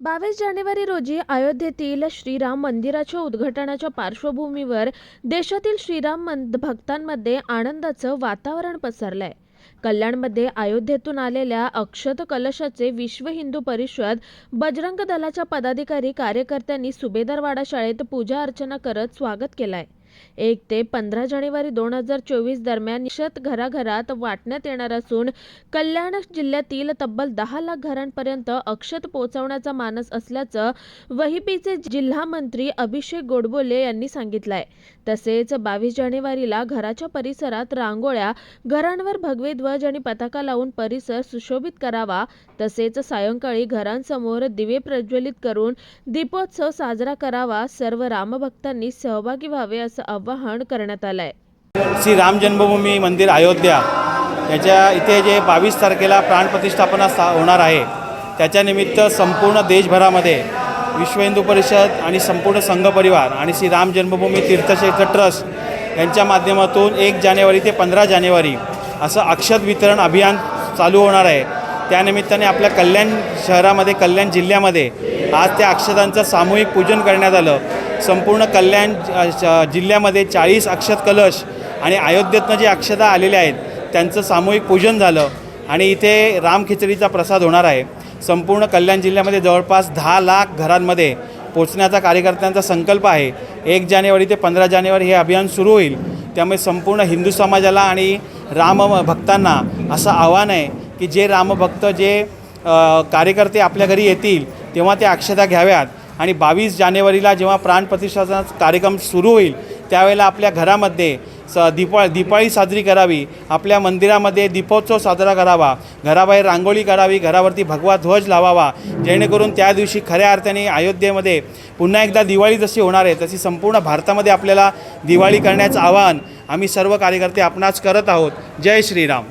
बावीस जानेवारी रोजी अयोध्येतील श्रीराम मंदिराच्या उद्घाटनाच्या पार्श्वभूमीवर देशातील श्रीराम भक्तांमध्ये आनंदाचं वातावरण पसरलंय. कल्याणमध्ये अयोध्येतून आलेल्या अक्षत कलशाचे विश्व हिंदू परिषद बजरंग दलाच्या पदाधिकारी कार्यकर्त्यांनी सुभेदारवाडा शाळेत पूजा अर्चना करत स्वागत केलंय. एक ते पंधरा जानेवारी दोन हजार चोवीस दरम्यान निषत घराघरात वाटण्यात येणार असून कल्याण जिल्ह्यातील तब्बल दहा लाख घरांपर्यंत अक्षत पोहोचवण्याचा मानस असल्याचं वहिपीचे जिल्हा मंत्री अभिषेक गोडबोले यांनी सांगितलंय. तसेच बावीस जानेवारीला घराच्या परिसरात रांगोळ्या घरांवर भगवे ध्वज आणि पताका लावून परिसर सुशोभित करावा तसेच सायंकाळी घरांसमोर दिवे प्रज्वलित करून दीपोत्सव साजरा करावा सर्व रामभक्तांनी सहभागी व्हावे असं आवाहन करण्यात आलंय. श्री राम जन्मभूमी मंदिर अयोध्या याच्या इथे जे बावीस तारखेला प्राणप्रतिष्ठापना सा होणार आहे त्याच्यानिमित्त संपूर्ण देशभरामध्ये विश्व हिंदू परिषद आणि संपूर्ण संघ परिवार आणि श्री राम जन्मभूमी तीर्थक्षेत्र ट्रस्ट यांच्या माध्यमातून एक जानेवारी ते पंधरा जानेवारी असं अक्षत वितरण अभियान चालू होणार आहे. त्यानिमित्ताने आपल्या कल्याण शहरामध्ये कल्याण जिल्ह्यामध्ये आज त्या अक्षतांचं सामूहिक पूजन करण्यात आलं. संपूर्ण कल्याण श- जिल्ह्यामध्ये चाळीस अक्षत कलश आणि अयोध्येतनं जे अक्षता आलेल्या आहेत त्यांचं सामूहिक पूजन झालं आणि इथे राम खिचडीचा प्रसाद होणार आहे. संपूर्ण कल्याण जिल्ह्यामध्ये जवळपास दहा लाख घरांमध्ये पोचण्याचा कार्यकर्त्यांचा संकल्प आहे. एक जानेवारी ते पंधरा जानेवारी हे अभियान सुरू होईल. त्यामुळे संपूर्ण हिंदू समाजाला आणि राम भक्तांना असं आव्हान आहे की जे रामभक्त जे कार्यकर्ते आपल्या घरी येतील तेव्हा त्या अक्षता घ्याव्यात. आणि बावीस जानेवारीला जेव्हा प्राणप्रतिष्ठाचा कार्यक्रम सुरू होईल त्यावेळेला आपल्या घरामध्ये स दिपा दिपाळी साजरी करावी. आपल्या मंदिरामध्ये दीपोत्सव साजरा करावा. घराबाहेर रांगोळी करावी घरावरती भगवा ध्वज लावावा. जेणेकरून त्या दिवशी खऱ्या अर्थाने अयोध्येमध्ये पुन्हा एकदा दिवाळी जशी होणार आहे तशी संपूर्ण भारतामध्ये आपल्याला दिवाळी करण्याचं आवाहन आम्ही सर्व कार्यकर्ते आपणास करत आहोत. जय श्रीराम.